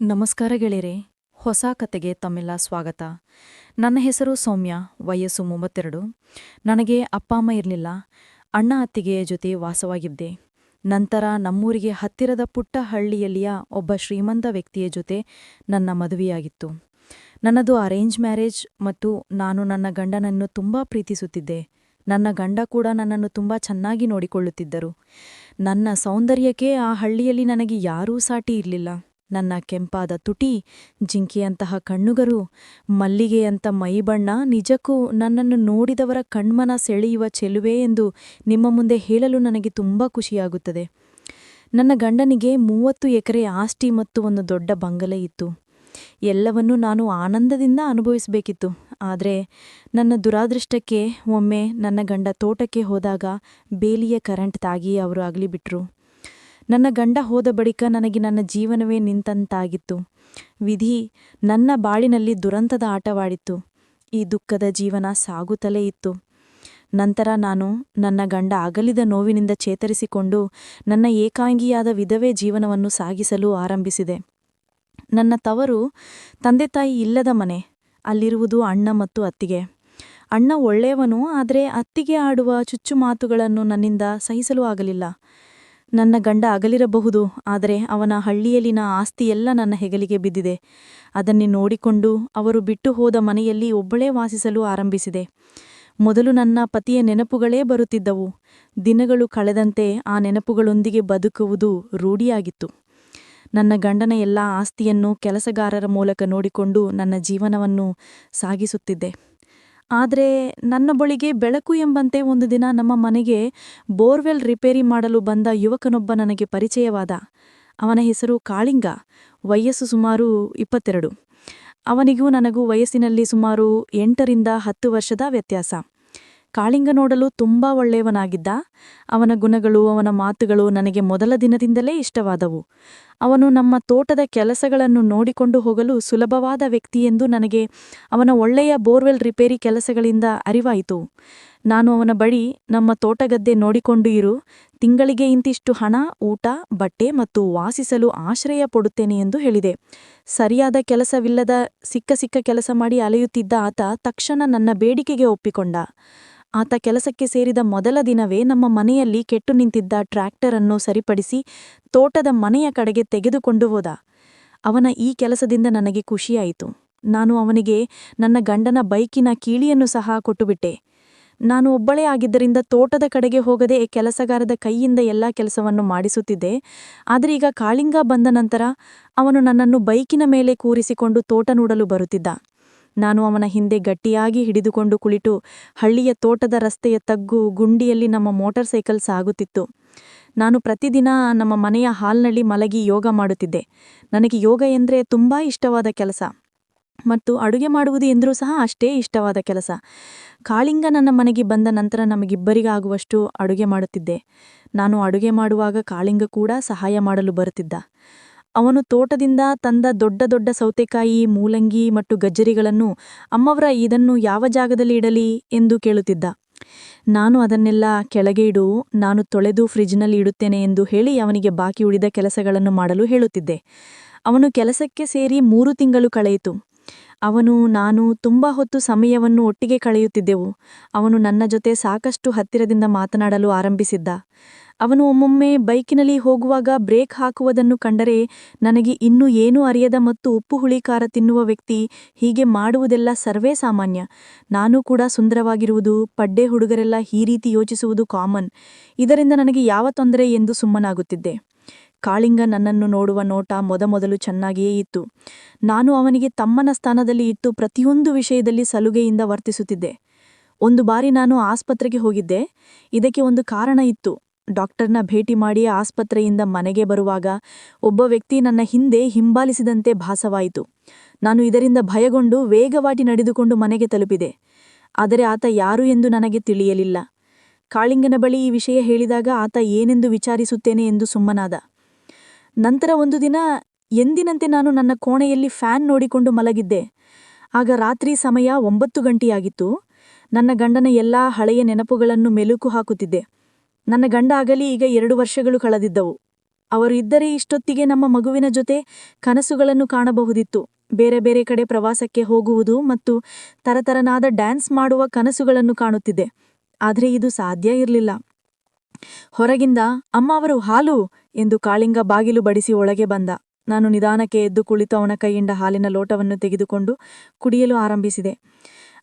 ನಮಸ್ಕಾರ ಗೆಳೆಯರೆ, ಹೊಸ ಕತೆಗೆ ತಮ್ಮೆಲ್ಲ ಸ್ವಾಗತ. ನನ್ನ ಹೆಸರು ಸೌಮ್ಯ, ವಯಸ್ಸು ಮೂವತ್ತೆರಡು. ನನಗೆ ಅಪ್ಪ ಅಮ್ಮ ಇರಲಿಲ್ಲ, ಅಣ್ಣ ಅತ್ತಿಗೆಯ ಜೊತೆ ವಾಸವಾಗಿದ್ದೆ. ನಂತರ ನಮ್ಮೂರಿಗೆ ಹತ್ತಿರದ ಪುಟ್ಟ ಹಳ್ಳಿಯಲ್ಲಿಯ ಒಬ್ಬ ಶ್ರೀಮಂತ ವ್ಯಕ್ತಿಯ ಜೊತೆ ನನ್ನ ಮದುವೆಯಾಗಿತ್ತು. ನನ್ನದು ಅರೇಂಜ್ ಮ್ಯಾರೇಜ್ ಮತ್ತು ನಾನು ನನ್ನ ಗಂಡನನ್ನು ತುಂಬ ಪ್ರೀತಿಸುತ್ತಿದ್ದೆ. ನನ್ನ ಗಂಡ ಕೂಡ ನನ್ನನ್ನು ತುಂಬ ಚೆನ್ನಾಗಿ ನೋಡಿಕೊಳ್ಳುತ್ತಿದ್ದರು. ನನ್ನ ಸೌಂದರ್ಯಕ್ಕೆ ಆ ಹಳ್ಳಿಯಲ್ಲಿ ನನಗೆ ಯಾರೂ ಸಾಟಿ ಇರಲಿಲ್ಲ. ನನ್ನ ಕೆಂಪಾದ ತುಟಿ, ಜಿಂಕೆಯಂತಹ ಕಣ್ಣುಗರು, ಮಲ್ಲಿಗೆಯಂತ ಮೈಬಣ್ಣ ನಿಜಕ್ಕೂ ನನ್ನನ್ನು ನೋಡಿದವರ ಕಣ್ಮನ ಸೆಳೆಯುವ ಚೆಲುವೆ ಎಂದು ನಿಮ್ಮ ಮುಂದೆ ಹೇಳಲು ನನಗೆ ತುಂಬ ಖುಷಿಯಾಗುತ್ತದೆ. ನನ್ನ ಗಂಡನಿಗೆ ಮೂವತ್ತು ಎಕರೆ ಆಸ್ತಿ ಮತ್ತು ಒಂದು ದೊಡ್ಡ ಬಂಗಲೆ ಇತ್ತು. ಎಲ್ಲವನ್ನೂ ನಾನು ಆನಂದದಿಂದ ಅನುಭವಿಸಬೇಕಿತ್ತು. ಆದರೆ ನನ್ನ ದುರಾದೃಷ್ಟಕ್ಕೆ ಒಮ್ಮೆ ನನ್ನ ಗಂಡ ತೋಟಕ್ಕೆ ಹೋದಾಗ ಬೇಲಿಯ ಕರೆಂಟ್ ತಾಗಿ ಅವರು ಅಗಲಿಬಿಟ್ರು. ನನ್ನ ಗಂಡ ಹೋದ ಬಳಿಕ ನನಗೆ ನನ್ನ ಜೀವನವೇ ನಿಂತಂತಾಗಿತ್ತು. ವಿಧಿ, ನನ್ನ ಬಾಳಿನಲ್ಲಿ ದುರಂತದ ಆಟವಾಡಿತ್ತು. ಈ ದುಃಖದ ಜೀವನ ಸಾಗುತ್ತಲೇ ಇತ್ತು. ನಂತರ ನಾನು ನನ್ನ ಗಂಡ ಅಗಲಿದ ನೋವಿನಿಂದ ಚೇತರಿಸಿಕೊಂಡು ನನ್ನ ಏಕಾಂಗಿಯಾದ ವಿಧವೇ ಜೀವನವನ್ನು ಸಾಗಿಸಲು ಆರಂಭಿಸಿದೆ. ನನ್ನ ತವರು, ತಂದೆ ತಾಯಿ ಇಲ್ಲದ ಮನೆ, ಅಲ್ಲಿರುವುದು ಅಣ್ಣ ಮತ್ತು ಅತ್ತಿಗೆ. ಅಣ್ಣ ಒಳ್ಳೆಯವನು, ಆದರೆ ಅತ್ತಿಗೆ ಆಡುವ ಚುಚ್ಚು ಮಾತುಗಳನ್ನು ನನ್ನಿಂದ ಸಹಿಸಲು ಆಗಲಿಲ್ಲ. ನನ್ನ ಗಂಡ ಅಗಲಿರಬಹುದು, ಆದರೆ ಅವನ ಹಳ್ಳಿಯಲ್ಲಿನ ಆಸ್ತಿಯೆಲ್ಲ ನನ್ನ ಹೆಗಲಿಗೆ ಬಿದ್ದಿದೆ. ಅದನ್ನೇ ನೋಡಿಕೊಂಡು ಅವರು ಬಿಟ್ಟು ಹೋದ ಮನೆಯಲ್ಲಿ ಒಬ್ಬಳೇ ವಾಸಿಸಲು ಆರಂಭಿಸಿದೆ. ಮೊದಲು ನನ್ನ ಪತಿಯ ನೆನಪುಗಳೇ ಬರುತ್ತಿದ್ದವು. ದಿನಗಳು ಕಳೆದಂತೆ ಆ ನೆನಪುಗಳೊಂದಿಗೆ ಬದುಕುವುದು ರೂಢಿಯಾಗಿತ್ತು. ನನ್ನ ಗಂಡನ ಎಲ್ಲ ಆಸ್ತಿಯನ್ನು ಕೆಲಸಗಾರರ ಮೂಲಕ ನೋಡಿಕೊಂಡು ನನ್ನ ಜೀವನವನ್ನು ಸಾಗಿಸುತ್ತಿದ್ದೆ. ಆದರೆ ನನ್ನ ಬಳಿಗೆ ಬೆಳಕು ಎಂಬಂತೆ ಒಂದು ದಿನ ನಮ್ಮ ಮನೆಗೆ ಬೋರ್ವೆಲ್ ರಿಪೇರಿ ಮಾಡಲು ಬಂದ ಯುವಕನೊಬ್ಬ ನನಗೆ ಪರಿಚಯವಾದ. ಅವನ ಹೆಸರು ಕಾಳಿಂಗ, ವಯಸ್ಸು ಸುಮಾರು ಇಪ್ಪತ್ತೆರಡು. ಅವನಿಗೂ ನನಗೂ ವಯಸ್ಸಿನಲ್ಲಿ ಸುಮಾರು ಎಂಟರಿಂದ ಹತ್ತು ವರ್ಷದ ವ್ಯತ್ಯಾಸ. ಕಾಳಿಂಗ ನೋಡಲು ತುಂಬ ಒಳ್ಳೆಯವನಾಗಿದ್ದ. ಅವನ ಗುಣಗಳು, ಅವನ ಮಾತುಗಳು ನನಗೆ ಮೊದಲ ದಿನದಿಂದಲೇ ಇಷ್ಟವಾದವು. ಅವನು ನಮ್ಮ ತೋಟದ ಕೆಲಸಗಳನ್ನು ನೋಡಿಕೊಂಡು ಹೋಗಲು ಸುಲಭವಾದ ವ್ಯಕ್ತಿಯೆಂದು ನನಗೆ ಅವನ ಒಳ್ಳೆಯ ಬೋರ್ವೆಲ್ ರಿಪೇರಿ ಕೆಲಸಗಳಿಂದ ಅರಿವಾಯಿತು. ನಾನು ಅವನ ಬಳಿ ನಮ್ಮ ತೋಟಗದ್ದೆ ನೋಡಿಕೊಂಡು ಇರು, ತಿಂಗಳಿಗೆ ಇಂತಿಷ್ಟು ಹಣ, ಊಟ, ಬಟ್ಟೆ ಮತ್ತು ವಾಸಿಸಲು ಆಶ್ರಯ ಪಡುತ್ತೇನೆ ಎಂದು ಹೇಳಿದೆ. ಸರಿಯಾದ ಕೆಲಸವಿಲ್ಲದ ಸಿಕ್ಕ ಸಿಕ್ಕ ಕೆಲಸ ಮಾಡಿ ಅಲೆಯುತ್ತಿದ್ದ ಆತ ತಕ್ಷಣ ನನ್ನ ಬೇಡಿಕೆಗೆ ಒಪ್ಪಿಕೊಂಡ. ಆತ ಕೆಲಸಕ್ಕೆ ಸೇರಿದ ಮೊದಲ ದಿನವೇ ನಮ್ಮ ಮನೆಯಲ್ಲಿ ಕೆಟ್ಟು ನಿಂತಿದ್ದ ಟ್ರ್ಯಾಕ್ಟರ್ ಅನ್ನು ಸರಿಪಡಿಸಿ ತೋಟದ ಮನೆಯ ಕಡೆಗೆ ತೆಗೆದುಕೊಂಡು ಹೋದ. ಅವನ ಈ ಕೆಲಸದಿಂದ ನನಗೆ ಖುಷಿಯಾಯಿತು. ನಾನು ಅವನಿಗೆ ನನ್ನ ಗಂಡನ ಬೈಕಿನ ಕೀಳಿಯನ್ನು ಸಹ ಕೊಟ್ಟುಬಿಟ್ಟೆ. ನಾನು ಒಬ್ಬಳೇ ಆಗಿದ್ದರಿಂದ ತೋಟದ ಕಡೆಗೆ ಹೋಗದೆ ಕೆಲಸಗಾರದ ಕೈಯಿಂದ ಎಲ್ಲ ಕೆಲಸವನ್ನು ಮಾಡಿಸುತ್ತಿದ್ದೆ. ಆದರೆ ಈಗ ಕಾಳಿಂಗ ಬಂದ ನಂತರ ಅವನು ನನ್ನನ್ನು ಬೈಕಿನ ಮೇಲೆ ಕೂರಿಸಿಕೊಂಡು ತೋಟ ನೋಡಲು ಬರುತ್ತಿದ್ದ. ನಾನು ಅವನ ಹಿಂದೆ ಗಟ್ಟಿಯಾಗಿ ಹಿಡಿದುಕೊಂಡು ಕುಳಿತು ಹಳ್ಳಿಯ ತೋಟದ ರಸ್ತೆಯ ತಗ್ಗು ಗುಂಡಿಯಲ್ಲಿ ನಮ್ಮ ಮೋಟಾರ್ ಸೈಕಲ್ ಸಾಗುತ್ತಿತ್ತು. ನಾನು ಪ್ರತಿದಿನ ನಮ್ಮ ಮನೆಯ ಹಾಲ್ನಲ್ಲಿ ಮಲಗಿ ಯೋಗ ಮಾಡುತ್ತಿದ್ದೆ. ನನಗೆ ಯೋಗ ಎಂದರೆ ತುಂಬ ಇಷ್ಟವಾದ ಕೆಲಸ. ಮತ್ತು ಅಡುಗೆ ಮಾಡುವುದು ಎಂದರೂ ಸಹ ಅಷ್ಟೇ ಇಷ್ಟವಾದ ಕೆಲಸ. ಕಾಳಿಂಗ ನನ್ನ ಮನೆಗೆ ಬಂದ ನಂತರ ನಮಗಿಬ್ಬರಿಗಾಗುವಷ್ಟು ಅಡುಗೆ ಮಾಡುತ್ತಿದ್ದೆ. ನಾನು ಅಡುಗೆ ಮಾಡುವಾಗ ಕಾಳಿಂಗ ಕೂಡ ಸಹಾಯ ಮಾಡಲು ಬರುತ್ತಿದ್ದ. ಅವನು ತೋಟದಿಂದ ತಂದ ದೊಡ್ಡ ದೊಡ್ಡ ಸೌತೆಕಾಯಿ, ಮೂಲಂಗಿ ಮತ್ತು ಗಜ್ಜರಿಗಳನ್ನು, ಅಮ್ಮವರ, ಇದನ್ನು ಯಾವ ಜಾಗದಲ್ಲಿ ಇಡಲಿ? ಎಂದು ಕೇಳುತ್ತಿದ್ದ. ನಾನು ಅದನ್ನೆಲ್ಲ ಕೆಳಗೆ ಇಡು, ನಾನು ತೊಳೆದು ಫ್ರಿಜ್ನಲ್ಲಿ ಇಡುತ್ತೇನೆ ಎಂದು ಹೇಳಿ ಅವನಿಗೆ ಬಾಕಿ ಉಳಿದ ಕೆಲಸಗಳನ್ನು ಮಾಡಲು ಹೇಳುತ್ತಿದ್ದೆ. ಅವನು ಕೆಲಸಕ್ಕೆ ಸೇರಿ ಮೂರು ತಿಂಗಳು ಕಳೆಯಿತು. ಅವನು, ನಾನು ತುಂಬ ಹೊತ್ತು ಸಮಯವನ್ನು ಒಟ್ಟಿಗೆ ಕಳೆಯುತ್ತಿದ್ದೆವು. ಅವನು ನನ್ನ ಜೊತೆ ಸಾಕಷ್ಟು ಹತ್ತಿರದಿಂದ ಮಾತನಾಡಲು ಆರಂಭಿಸಿದ್ದ. ಅವನು ಒಮ್ಮೊಮ್ಮೆ ಬೈಕಿನಲ್ಲಿ ಹೋಗುವಾಗ ಬ್ರೇಕ್ ಹಾಕುವುದನ್ನು ಕಂಡರೆ ನನಗೆ ಇನ್ನೂ ಏನೂ ಅರಿಯದ ಮತ್ತು ಉಪ್ಪು ಹುಳಿ ಖಾರ ತಿನ್ನುವ ವ್ಯಕ್ತಿ ಹೀಗೆ ಮಾಡುವುದೆಲ್ಲ ಸರ್ವೇ ಸಾಮಾನ್ಯ. ನಾನು ಕೂಡ ಸುಂದರವಾಗಿರುವುದು, ಪಡ್ಡೆ ಹುಡುಗರೆಲ್ಲ ಈ ರೀತಿ ಯೋಚಿಸುವುದು ಕಾಮನ್. ಇದರಿಂದ ನನಗೆ ಯಾವ ತೊಂದರೆ ಎಂದು ಸುಮ್ಮನಾಗುತ್ತಿದ್ದೆ. ಕಾಳಿಂಗ ನನ್ನನ್ನು ನೋಡುವ ನೋಟ ಮೊದಮೊದಲು ಚೆನ್ನಾಗಿಯೇ ಇತ್ತು. ನಾನು ಅವನಿಗೆ ತಮ್ಮನ ಸ್ಥಾನದಲ್ಲಿ ಇಟ್ಟು ಪ್ರತಿಯೊಂದು ವಿಷಯದಲ್ಲಿ ಸಲುಗೆಯಿಂದ ವರ್ತಿಸುತ್ತಿದ್ದೆ. ಒಂದು ಬಾರಿ ನಾನು ಆಸ್ಪತ್ರೆಗೆ ಹೋಗಿದ್ದೆ. ಇದಕ್ಕೆ ಒಂದು ಕಾರಣ ಇತ್ತು. ಡಾಕ್ಟರ್ನ ಭೇಟಿ ಮಾಡಿ ಆಸ್ಪತ್ರೆಯಿಂದ ಮನೆಗೆ ಬರುವಾಗ ಒಬ್ಬ ವ್ಯಕ್ತಿ ನನ್ನ ಹಿಂದೆ ಹಿಂಬಾಲಿಸಿದಂತೆ ಭಾಸವಾಯಿತು. ನಾನು ಇದರಿಂದ ಭಯಗೊಂಡು ವೇಗವಾಗಿ ನಡೆದುಕೊಂಡು ಮನೆಗೆ ತಲುಪಿದೆ. ಆದರೆ ಆತ ಯಾರು ಎಂದು ನನಗೆ ತಿಳಿಯಲಿಲ್ಲ. ಕಾಳಿಂಗನ ಬಳಿ ಈ ವಿಷಯ ಹೇಳಿದಾಗ ಆತ ಏನೆಂದು ವಿಚಾರಿಸುತ್ತೇನೆ ಎಂದು ಸುಮ್ಮನಾದ. ನಂತರ ಒಂದು ದಿನ ಎಂದಿನಂತೆ ನಾನು ನನ್ನ ಕೋಣೆಯಲ್ಲಿ ಫ್ಯಾನ್ ನೋಡಿಕೊಂಡು ಮಲಗಿದ್ದೆ. ಆಗ ರಾತ್ರಿ ಸಮಯ ಒಂಬತ್ತು ಗಂಟೆಯಾಗಿತ್ತು. ನನ್ನ ಗಂಡನ ಎಲ್ಲಾ ಹಳೆಯ ನೆನಪುಗಳನ್ನು ಮೆಲುಕು ಹಾಕುತ್ತಿದ್ದೆ. ನನ್ನ ಗಂಡ ಆಗಲಿ ಈಗ ಎರಡು ವರ್ಷಗಳು ಕಳೆದಿದ್ದವು. ಅವರು ಇದ್ದರೆ ಇಷ್ಟೊತ್ತಿಗೆ ನಮ್ಮ ಮಗುವಿನ ಜೊತೆ ಕನಸುಗಳನ್ನು ಕಾಣಬಹುದಿತ್ತು. ಬೇರೆ ಬೇರೆ ಕಡೆ ಪ್ರವಾಸಕ್ಕೆ ಹೋಗುವುದು ಮತ್ತು ತರತರನಾದ ಡ್ಯಾನ್ಸ್ ಮಾಡುವ ಕನಸುಗಳನ್ನು ಕಾಣುತ್ತಿದ್ದೆ. ಆದರೆ ಇದು ಸಾಧ್ಯ ಇರಲಿಲ್ಲ. ಹೊರಗಿಂದ, ಅಮ್ಮ ಅವರು ಹಾಲು ಎಂದು ಕಾಳಿಂಗ ಬಾಗಿಲು ಬಡಿಸಿ ಒಳಗೆ ಬಂದ. ನಾನು ನಿಧಾನಕ್ಕೆ ಎದ್ದು ಕುಳಿತು ಅವನ ಕೈಯಿಂದ ಹಾಲಿನ ಲೋಟವನ್ನು ತೆಗೆದುಕೊಂಡು ಕುಡಿಯಲು ಆರಂಭಿಸಿದೆ.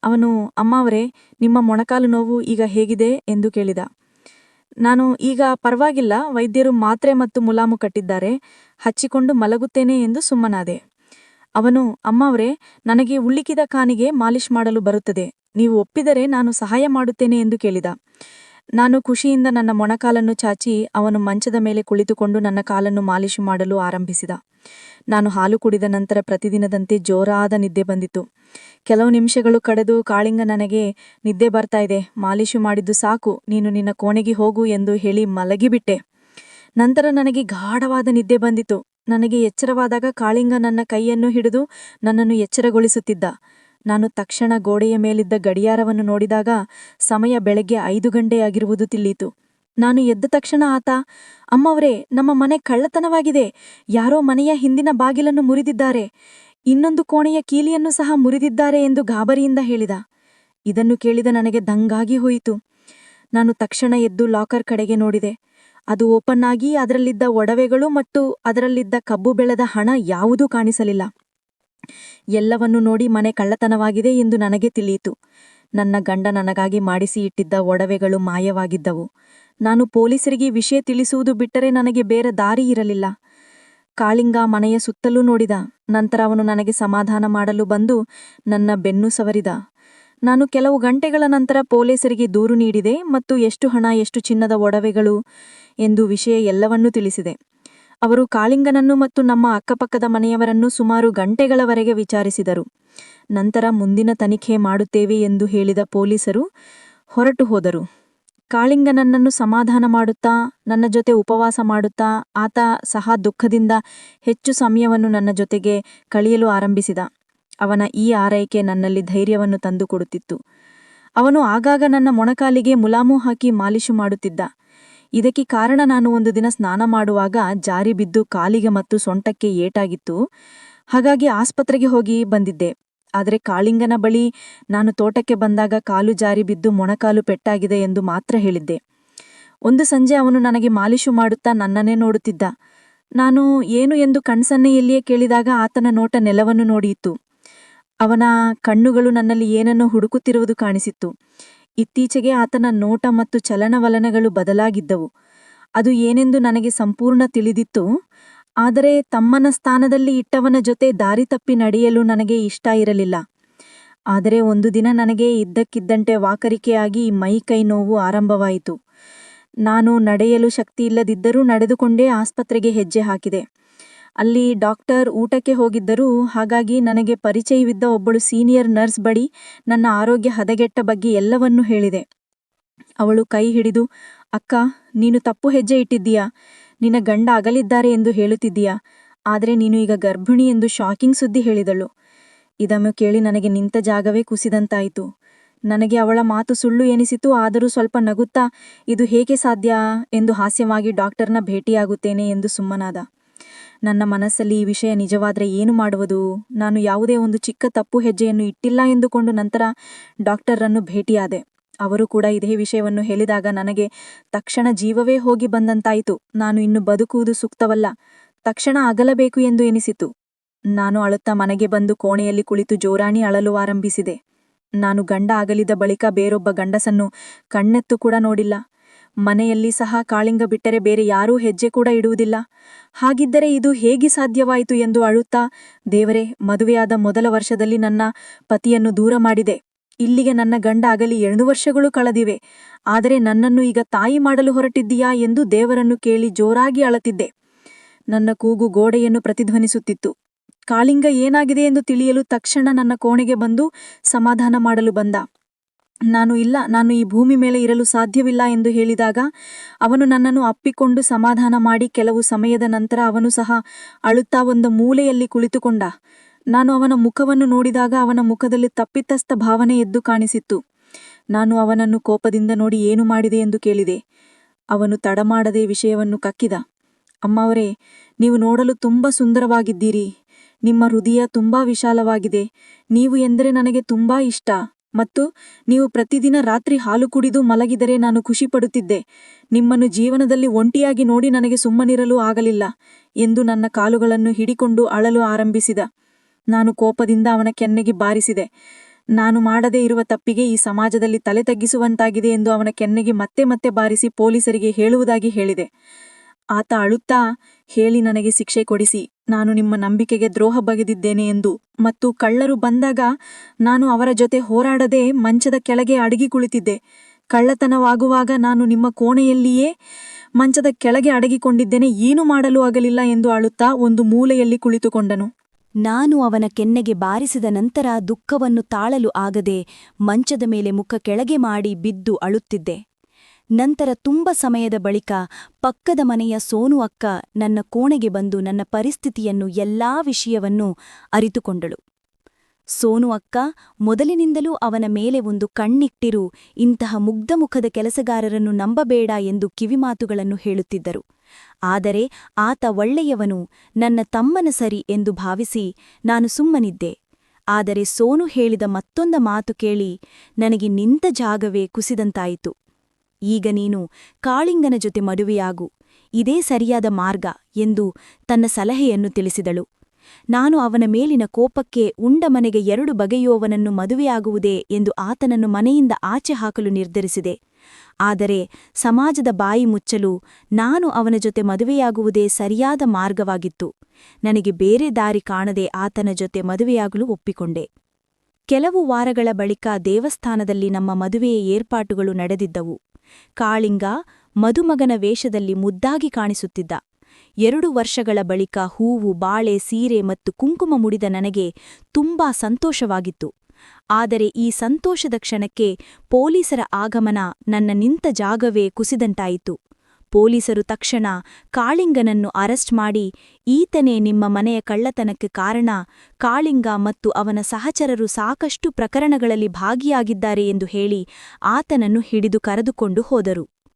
ಅವನು, ಅಮ್ಮ ಅವರೇ, ನಿಮ್ಮ ಮೊಣಕಾಲು ನೋವು ಈಗ ಹೇಗಿದೆ? ಎಂದು ಕೇಳಿದ. ನಾನು ಈಗ ಪರವಾಗಿಲ್ಲ, ವೈದ್ಯರು ಮಾತ್ರೆ ಮತ್ತು ಮುಲಾಮು ಕಟ್ಟಿದ್ದಾರೆ, ಹಚ್ಚಿಕೊಂಡು ಮಲಗುತ್ತೇನೆ ಎಂದು ಸುಮ್ಮನಾದೆ. ಅವನು, ಅಮ್ಮವರೇ, ನನಗೆ ಉಳ್ಳಿಕಿದ ಕಾನಿಗೆ ಮಾಲಿಷ್ ಮಾಡಲು ಬರುತ್ತದೆ, ನೀವು ಒಪ್ಪಿದರೆ ನಾನು ಸಹಾಯ ಮಾಡುತ್ತೇನೆ ಎಂದು ಕೇಳಿದ. ನಾನು ಖುಷಿಯಿಂದ ನನ್ನ ಮೊಣಕಾಲನ್ನು ಚಾಚಿ ಅವನು ಮಂಚದ ಮೇಲೆ ಕುಳಿತುಕೊಂಡು ನನ್ನ ಕಾಲನ್ನು ಮಾಲಿಷು ಮಾಡಲು ಆರಂಭಿಸಿದ. ನಾನು ಹಾಲು ಕುಡಿದ ನಂತರ ಪ್ರತಿದಿನದಂತೆ ಜೋರಾದ ನಿದ್ದೆ ಬಂದಿತು ಕೆಲವು ನಿಮಿಷಗಳು ಕಡೆದು ಕಾಳಿಂಗ ನನಗೆ, ನಿದ್ದೆ ಬರ್ತಾ ಇದೆ, ಮಾಲೀಶು ಮಾಡಿದ್ದು ಸಾಕು, ನೀನು ನಿನ್ನ ಕೋಣೆಗೆ ಹೋಗು ಎಂದು ಹೇಳಿ ಮಲಗಿಬಿಟ್ಟೆ. ನಂತರ ನನಗೆ ಗಾಢವಾದ ನಿದ್ದೆ ಬಂದಿತು ನನಗೆ ಎಚ್ಚರವಾದಾಗ ಕಾಳಿಂಗ ನನ್ನ ಕೈಯನ್ನು ಹಿಡಿದು ನನ್ನನ್ನು ಎಚ್ಚರಗೊಳಿಸುತ್ತಿದ್ದ. ನಾನು ತಕ್ಷಣ ಗೋಡೆಯ ಮೇಲಿದ್ದ ಗಡಿಯಾರವನ್ನು ನೋಡಿದಾಗ ಸಮಯ ಬೆಳಗ್ಗೆ ಐದು ಗಂಟೆಯಾಗಿರುವುದು ತಿಳಿಯಿತು. ನಾನು ಎದ್ದ ತಕ್ಷಣ ಆತ, ಅಮ್ಮವರೇ, ನಮ್ಮ ಮನೆ ಕಳ್ಳತನವಾಗಿದೆ. ಯಾರೋ ಮನೆಯ ಹಿಂದಿನ ಬಾಗಿಲನ್ನು ಮುರಿದಿದ್ದಾರೆ. ಇನ್ನೊಂದು ಕೋಣೆಯ ಕೀಲಿಯನ್ನು ಸಹ ಮುರಿದಿದ್ದಾರೆ ಎಂದು ಗಾಬರಿಯಿಂದ ಹೇಳಿದ. ಇದನ್ನು ಕೇಳಿದ ನನಗೆ ದಂಗಾಗಿ ಹೋಯಿತು. ನಾನು ತಕ್ಷಣ ಎದ್ದು ಲಾಕರ್ ಕಡೆಗೆ ನೋಡಿದೆ. ಅದು ಓಪನ್ ಆಗಿ ಅದರಲ್ಲಿದ್ದ ಒಡವೆಗಳು ಮತ್ತು ಅದರಲ್ಲಿದ್ದ ಕಬ್ಬು ಬೆಳೆದ ಹಣ ಯಾವುದೂ ಕಾಣಿಸಲಿಲ್ಲ. ಎಲ್ಲವನ್ನೂ ನೋಡಿ ಮನೆ ಕಳ್ಳತನವಾಗಿದೆ ಎಂದು ನನಗೆ ತಿಳಿಯಿತು. ನನ್ನ ಗಂಡ ನನಗಾಗಿ ಮಾಡಿಸಿ ಇಟ್ಟಿದ್ದ ಒಡವೆಗಳು ಮಾಯವಾಗಿದ್ದವು. ನಾನು ಪೊಲೀಸರಿಗೆ ವಿಷಯ ತಿಳಿಸುವುದು ಬಿಟ್ಟರೆ ನನಗೆ ಬೇರೆ ದಾರಿ ಇರಲಿಲ್ಲ. ಕಾಳಿಂಗ ಮನೆಯ ಸುತ್ತಲೂ ನೋಡಿದ. ನಂತರ ಅವನು ನನಗೆ ಸಮಾಧಾನ ಮಾಡಲು ಬಂದು ನನ್ನ ಬೆನ್ನು ಸವರಿದ. ನಾನು ಕೆಲವು ಗಂಟೆಗಳ ನಂತರ ಪೊಲೀಸರಿಗೆ ದೂರು ನೀಡಿದೆ ಮತ್ತು ಎಷ್ಟು ಹಣ, ಎಷ್ಟು ಚಿನ್ನದ ಒಡವೆಗಳು ಎಂದು ವಿಷಯ ಎಲ್ಲವನ್ನೂ ತಿಳಿಸಿದೆ. ಅವರು ಕಾಳಿಂಗನನ್ನು ಮತ್ತು ನಮ್ಮ ಅಕ್ಕಪಕ್ಕದ ಮನೆಯವರನ್ನು ಸುಮಾರು ಗಂಟೆಗಳವರೆಗೆ ವಿಚಾರಿಸಿದರು. ನಂತರ ಮುಂದಿನ ತನಿಖೆ ಮಾಡುತ್ತೇವೆ ಎಂದು ಹೇಳಿದ ಪೊಲೀಸರು ಹೊರಟು ಹೋದರು. ಕಾಳಿಂಗ ನನ್ನನ್ನು ಸಮಾಧಾನ ಮಾಡುತ್ತಾ, ನನ್ನ ಜೊತೆ ಉಪವಾಸ ಮಾಡುತ್ತಾ, ಆತ ಸಹ ದುಃಖದಿಂದ ಹೆಚ್ಚು ಸಮಯವನ್ನು ನನ್ನ ಜೊತೆಗೆ ಕಳೆಯಲು ಆರಂಭಿಸಿದ. ಅವನ ಈ ಆರೈಕೆ ನನ್ನಲ್ಲಿ ಧೈರ್ಯವನ್ನು ತಂದುಕೊಡುತ್ತಿತ್ತು. ಅವನು ಆಗಾಗ ನನ್ನ ಮೊಣಕಾಲಿಗೆ ಮುಲಾಮು ಹಾಕಿ ಮಾಲಿಶು ಮಾಡುತ್ತಿದ್ದ. ಇದಕ್ಕೆ ಕಾರಣ ನಾನು ಒಂದು ದಿನ ಸ್ನಾನ ಮಾಡುವಾಗ ಜಾರಿ ಬಿದ್ದು ಕಾಲಿಗೆ ಮತ್ತು ಸೊಂಟಕ್ಕೆ ಏಟಾಗಿತ್ತು. ಹಾಗಾಗಿ ಆಸ್ಪತ್ರೆಗೆ ಹೋಗಿ ಬಂದಿದ್ದೆ. ಆದರೆ ಕಾಳಿಂಗನ ಬಳಿ ನಾನು ತೋಟಕ್ಕೆ ಬಂದಾಗ ಕಾಲು ಜಾರಿ ಬಿದ್ದು ಮೊಣಕಾಲು ಪೆಟ್ಟಾಗಿದೆ ಎಂದು ಮಾತ್ರ ಹೇಳಿದ್ದೆ. ಒಂದು ಸಂಜೆ ಅವನು ನನಗೆ ಮಾಲಿಶು ಮಾಡುತ್ತಾ ನನ್ನನ್ನೇ ನೋಡುತ್ತಿದ್ದ. ನಾನು ಏನು ಎಂದು ಕಣ್ಸನ್ನೆಯಲ್ಲಿಯೇ ಕೇಳಿದಾಗ ಆತನ ನೋಟ ನೆಲವನ್ನು ನೋಡಿಯಿತು. ಅವನ ಕಣ್ಣುಗಳು ನನ್ನಲ್ಲಿ ಏನನ್ನು ಹುಡುಕುತ್ತಿರುವುದು ಕಾಣಿಸಿತ್ತು. ಇತ್ತೀಚೆಗೆ ಆತನ ನೋಟ ಮತ್ತು ಚಲನವಲನಗಳು ಬದಲಾಗಿದ್ದವು. ಅದು ಏನೆಂದು ನನಗೆ ಸಂಪೂರ್ಣ ತಿಳಿದಿತ್ತು. ಆದರೆ ತಮ್ಮನ ಸ್ಥಾನದಲ್ಲಿ ಇಟ್ಟವನ ಜೊತೆ ದಾರಿ ತಪ್ಪಿ ನಡೆಯಲು ನನಗೆ ಇಷ್ಟ ಇರಲಿಲ್ಲ. ಆದರೆ ಒಂದು ದಿನ ನನಗೆ ಇದ್ದಕ್ಕಿದ್ದಂತೆ ವಾಕರಿಕೆಯಾಗಿ ಮೈ ಕೈ ನೋವು ಆರಂಭವಾಯಿತು. ನಾನು ನಡೆಯಲು ಶಕ್ತಿ ಇಲ್ಲದಿದ್ದರೂ ನಡೆದುಕೊಂಡೇ ಆಸ್ಪತ್ರೆಗೆ ಹೆಜ್ಜೆ ಹಾಕಿದೆ. ಅಲ್ಲಿ ಡಾಕ್ಟರ್ ಊಟಕ್ಕೆ ಹೋಗಿದ್ದರು ಹಾಗಾಗಿ ನನಗೆ ಪರಿಚಯವಿದ್ದ ಒಬ್ಬಳು ಸೀನಿಯರ್ ನರ್ಸ್ ಬಳಿ ನನ್ನ ಆರೋಗ್ಯ ಹದಗೆಟ್ಟ ಬಗ್ಗೆ ಎಲ್ಲವನ್ನೂ ಹೇಳಿದೆ. ಅವಳು ಕೈ ಹಿಡಿದು, ಅಕ್ಕ, ನೀನು ತಪ್ಪು ಹೆಜ್ಜೆ ಇಟ್ಟಿದ್ದೀಯಾ? ನಿನ್ನ ಗಂಡ ಅಗಲಿದ್ದಾರೆ ಎಂದು ಹೇಳುತ್ತಿದ್ದೀಯಾ? ಆದರೆ ನೀನು ಈಗ ಗರ್ಭಿಣಿ ಎಂದು ಶಾಕಿಂಗ್ ಸುದ್ದಿ ಹೇಳಿದಳು. ಇದನ್ನು ಕೇಳಿ ನನಗೆ ನಿಂತ ಜಾಗವೇ ಕುಸಿದಂತಾಯಿತು. ನನಗೆ ಅವಳ ಮಾತು ಸುಳ್ಳು ಎನಿಸಿತು, ಆದರೂ ಸ್ವಲ್ಪ ನಗುತ್ತಾ, ಇದು ಹೇಗೆ ಸಾಧ್ಯ ಎಂದು ಹಾಸ್ಯವಾಗಿ ಡಾಕ್ಟರ್ನ ಭೇಟಿಯಾಗುತ್ತೇನೆ ಎಂದು ಸುಮ್ಮನಾದ. ನನ್ನ ಮನಸ್ಸಲ್ಲಿ ಈ ವಿಷಯ ನಿಜವಾದರೆ ಏನು ಮಾಡುವುದು? ನಾನು ಯಾವುದೇ ಒಂದು ಚಿಕ್ಕ ತಪ್ಪು ಹೆಜ್ಜೆಯನ್ನು ಇಟ್ಟಿಲ್ಲ ಎಂದುಕೊಂಡು ನಂತರ ಡಾಕ್ಟರನ್ನು ಭೇಟಿಯಾದೆ. ಅವರು ಕೂಡ ಇದೇ ವಿಷಯವನ್ನು ಹೇಳಿದಾಗ ನನಗೆ ತಕ್ಷಣ ಜೀವವೇ ಹೋಗಿ ಬಂದಂತಾಯಿತು. ನಾನು ಇನ್ನು ಬದುಕುವುದು ಸೂಕ್ತವಲ್ಲ. ತಕ್ಷಣ ಅಗಲಬೇಕು ಎಂದು ಎನಿಸಿತು. ನಾನು ಅಳುತ್ತಾ ಮನೆಗೆ ಬಂದು ಕೋಣೆಯಲ್ಲಿ ಕುಳಿತು ಜೋರಾಣಿ ಅಳಲು ಆರಂಭಿಸಿದೆ. ನಾನು ಗಂಡ ಅಗಲಿದ ಬಳಿಕ ಬೇರೊಬ್ಬ ಗಂಡಸನ್ನು ಕಣ್ಣೆತ್ತು ಕೂಡ ನೋಡಿಲ್ಲ. ಮನೆಯಲ್ಲಿ ಸಹ ಕಾಳಿಂಗ ಬಿಟ್ಟರೆ ಬೇರೆ ಯಾರೂ ಹೆಜ್ಜೆ ಕೂಡ ಇಡುವುದಿಲ್ಲ. ಹಾಗಿದ್ದರೆ ಇದು ಹೇಗೆ ಸಾಧ್ಯವಾಯಿತು ಎಂದು ಅಳುತ್ತಾ, ದೇವರೇ, ಮದುವೆಯಾದ ಮೊದಲ ವರ್ಷದಲ್ಲಿ ನನ್ನ ಪತಿಯನ್ನು ದೂರ ಮಾಡಿದೆ. ಇಲ್ಲಿಗೆ ನನ್ನ ಗಂಡ ಆಗಲಿ ಎರಡು ವರ್ಷಗಳು ಕಳೆದಿವೆ. ಆದರೆ ನನ್ನನ್ನು ಈಗ ತಾಯಿ ಮಾಡಲು ಹೊರಟಿದ್ದೀಯಾ ಎಂದು ದೇವರನ್ನು ಕೇಳಿ ಜೋರಾಗಿ ಅಳತಿದ್ದೆ. ನನ್ನ ಕೂಗು ಗೋಡೆಯನ್ನು ಪ್ರತಿಧ್ವನಿಸುತ್ತಿತ್ತು. ಕಾಳಿಂಗ ಏನಾಗಿದೆ ಎಂದು ತಿಳಿಯಲು ತಕ್ಷಣ ನನ್ನ ಕೋಣೆಗೆ ಬಂದು ಸಮಾಧಾನ ಮಾಡಲು ಬಂದ. ನಾನು ಇಲ್ಲ, ನಾನು ಈ ಭೂಮಿ ಮೇಲೆ ಇರಲು ಸಾಧ್ಯವಿಲ್ಲ ಎಂದು ಹೇಳಿದಾಗ ಅವನು ನನ್ನನ್ನು ಅಪ್ಪಿಕೊಂಡು ಸಮಾಧಾನ ಮಾಡಿ ಕೆಲವು ಸಮಯದ ನಂತರ ಅವನು ಸಹ ಅಳುತ್ತಾ ಒಂದು ಮೂಲೆಯಲ್ಲಿ ಕುಳಿತುಕೊಂಡ. ನಾನು ಅವನ ಮುಖವನ್ನು ನೋಡಿದಾಗ ಅವನ ಮುಖದಲ್ಲಿ ತಪ್ಪಿತಸ್ಥ ಭಾವನೆ ಎದ್ದು ಕಾಣಿಸಿತ್ತು. ನಾನು ಅವನನ್ನು ಕೋಪದಿಂದ ನೋಡಿ ಏನು ಮಾಡಿದೆ ಎಂದು ಕೇಳಿದೆ. ಅವನು ತಡಮಾಡದೆ ವಿಷಯವನ್ನು ಕಕ್ಕಿದ. ಅಮ್ಮವರೇ ನೀವು ನೋಡಲು ತುಂಬ ಸುಂದರವಾಗಿದ್ದೀರಿ. ನಿಮ್ಮ ಹೃದಯ ತುಂಬ ವಿಶಾಲವಾಗಿದೆ. ನೀವು ಎಂದರೆ ನನಗೆ ತುಂಬ ಇಷ್ಟ. ಮತ್ತು ನೀವು ಪ್ರತಿದಿನ ರಾತ್ರಿ ಹಾಲು ಕುಡಿದು ಮಲಗಿದರೆ ನಾನು ಖುಷಿಪಡುತ್ತಿದ್ದೆ. ನಿಮ್ಮನ್ನು ಜೀವನದಲ್ಲಿ ಒಂಟಿಯಾಗಿ ನೋಡಿ ನನಗೆ ಸುಮ್ಮನಿರಲು ಆಗಲಿಲ್ಲ ಎಂದು ನನ್ನ ಕಾಲುಗಳನ್ನು ಹಿಡಿಕೊಂಡು ಅಳಲು ಆರಂಭಿಸಿದ. ನಾನು ಕೋಪದಿಂದ ಅವನ ಕೆನ್ನೆಗೆ ಬಾರಿಸಿದೆ. ನಾನು ಮಾಡದೇ ಇರುವ ತಪ್ಪಿಗೆ ಈ ಸಮಾಜದಲ್ಲಿ ತಲೆ ತಗ್ಗಿಸುವಂತಾಗಿದೆ ಎಂದು ಅವನ ಕೆನ್ನೆಗೆ ಮತ್ತೆ ಮತ್ತೆ ಬಾರಿಸಿ ಪೊಲೀಸರಿಗೆ ಹೇಳುವುದಾಗಿ ಹೇಳಿದೆ. ಆತ ಅಳುತ್ತಾ, ಹೇಳಿ ನನಗೆ ಶಿಕ್ಷೆ ಕೊಡಿಸಿ, ನಾನು ನಿಮ್ಮ ನಂಬಿಕೆಗೆ ದ್ರೋಹ ಬಗೆದಿದ್ದೇನೆ ಎಂದು ಮತ್ತು ಕಳ್ಳರು ಬಂದಾಗ ನಾನು ಅವರ ಜೊತೆ ಹೋರಾಡದೆ ಮಂಚದ ಕೆಳಗೆ ಅಡಗಿ ಕುಳಿತಿದ್ದೆ. ಕಳ್ಳತನವಾಗುವಾಗ ನಾನು ನಿಮ್ಮ ಕೋಣೆಯಲ್ಲಿಯೇ ಮಂಚದ ಕೆಳಗೆ ಅಡಗಿಕೊಂಡಿದ್ದೇನೆ, ಏನು ಮಾಡಲು ಆಗಲಿಲ್ಲ ಎಂದು ಅಳುತ್ತಾ ಒಂದು ಮೂಲೆಯಲ್ಲಿ ಕುಳಿತುಕೊಂಡನು. ನಾನು ಅವನ ಕೆನ್ನೆಗೆ ಬಾರಿಸಿದ ನಂತರ ದುಃಖವನ್ನು ತಾಳಲು ಆಗದೆ ಮಂಚದ ಮೇಲೆ ಮುಖ ಕೆಳಗೆ ಮಾಡಿ ಬಿದ್ದು ಅಳುತ್ತಿದ್ದೆ. ನಂತರ ತುಂಬ ಸಮಯದ ಬಳಿಕ ಪಕ್ಕದ ಮನೆಯ ಸೋನು ಅಕ್ಕ ನನ್ನ ಕೋಣೆಗೆ ಬಂದು ನನ್ನ ಪರಿಸ್ಥಿತಿಯನ್ನು ಎಲ್ಲಾ ವಿಷಯವನ್ನೂ ಅರಿತುಕೊಂಡಳು. ಸೋನು ಅಕ್ಕ, ಮೊದಲಿನಿಂದಲೂ ಅವನ ಮೇಲೆ ಒಂದು ಕಣ್ಣಿಟ್ಟಿರು, ಇಂತಹ ಮುಗ್ಧಮುಖದ ಕೆಲಸಗಾರರನ್ನು ನಂಬಬೇಡ ಎಂದು ಕಿವಿಮಾತುಗಳನ್ನು ಹೇಳುತ್ತಿದ್ದರು. ಆದರೆ ಆತ ಒಳ್ಳೆಯವನು, ನನ್ನ ತಮ್ಮನ ಸರಿ ಎಂದು ಭಾವಿಸಿ ನಾನು ಸುಮ್ಮನಿದ್ದೆ. ಆದರೆ ಸೋನು ಹೇಳಿದ ಮತ್ತೊಂದ ಮಾತು ಕೇಳಿ ನನಗೆ ನಿಂತ ಜಾಗವೇ ಕುಸಿದಂತಾಯಿತು. ಈಗ ನೀನು ಕಾಳಿಂಗನ ಜೊತೆ ಮದುವೆಯಾಗು, ಇದೇ ಸರಿಯಾದ ಮಾರ್ಗ ಎಂದು ತನ್ನ ಸಲಹೆಯನ್ನು ತಿಳಿಸಿದಳು. ನಾನು ಅವನ ಮೇಲಿನ ಕೋಪಕ್ಕೆ ಉಂಡ ಮನೆಗೆ ಎರಡು ಬಗೆಯುವವನನ್ನು ಮದುವೆಯಾಗುವುದೇ ಎಂದು ಆತನನ್ನು ಮನೆಯಿಂದ ಆಚೆ ಹಾಕಲು ನಿರ್ಧರಿಸಿದೆ. ಆದರೆ ಸಮಾಜದ ಬಾಯಿ ಮುಚ್ಚಲು ನಾನು ಅವನ ಜೊತೆ ಮದುವೆಯಾಗುವುದೇ ಸರಿಯಾದ ಮಾರ್ಗವಾಗಿತ್ತು. ನನಗೆ ಬೇರೆ ದಾರಿ ಕಾಣದೆ ಆತನ ಜೊತೆ ಮದುವೆಯಾಗಲು ಒಪ್ಪಿಕೊಂಡೆ. ಕೆಲವು ವಾರಗಳ ಬಳಿಕ ದೇವಸ್ಥಾನದಲ್ಲಿ ನಮ್ಮ ಮದುವೆಯ ಏರ್ಪಾಟುಗಳು ನಡೆದಿದ್ದವು. ಕಾಳಿಂಗ ಮದುಮಗನ ವೇಷದಲ್ಲಿ ಮುದ್ದಾಗಿ ಕಾಣಿಸುತ್ತಿದ್ದ. ಎರಡು ವರ್ಷಗಳ ಬಳಿಕ ಹೂವು, ಬಾಳೆ, ಸೀರೆ ಮತ್ತು ಕುಂಕುಮ ಮುಡಿದ ನನಗೆ ತುಂಬಾ ಸಂತೋಷವಾಗಿತ್ತು. ಆದರೆ ಈ ಸಂತೋಷದ ಕ್ಷಣಕ್ಕೆ ಪೊಲೀಸರ ಆಗಮನ ನನ್ನ ನಿಂತ ಜಾಗವೇ ಕುಸಿದಂಟಾಯಿತು ಪೊಲೀಸರು ತಕ್ಷಣ ಕಾಳಿಂಗನನ್ನು ಅರೆಸ್ಟ್ ಮಾಡಿ, ಈತನೇ ನಿಮ್ಮ ಮನೆಯ ಕಳ್ಳತನಕ್ಕೆ ಕಾರಣ, ಕಾಳಿಂಗ ಮತ್ತು ಅವನ ಸಹಚರರು ಸಾಕಷ್ಟು ಪ್ರಕರಣಗಳಲ್ಲಿ ಭಾಗಿಯಾಗಿದ್ದಾರೆ ಎಂದು ಹೇಳಿ ಆತನನ್ನು ಹಿಡಿದು ಕರೆದುಕೊಂಡು ಹೋದರು.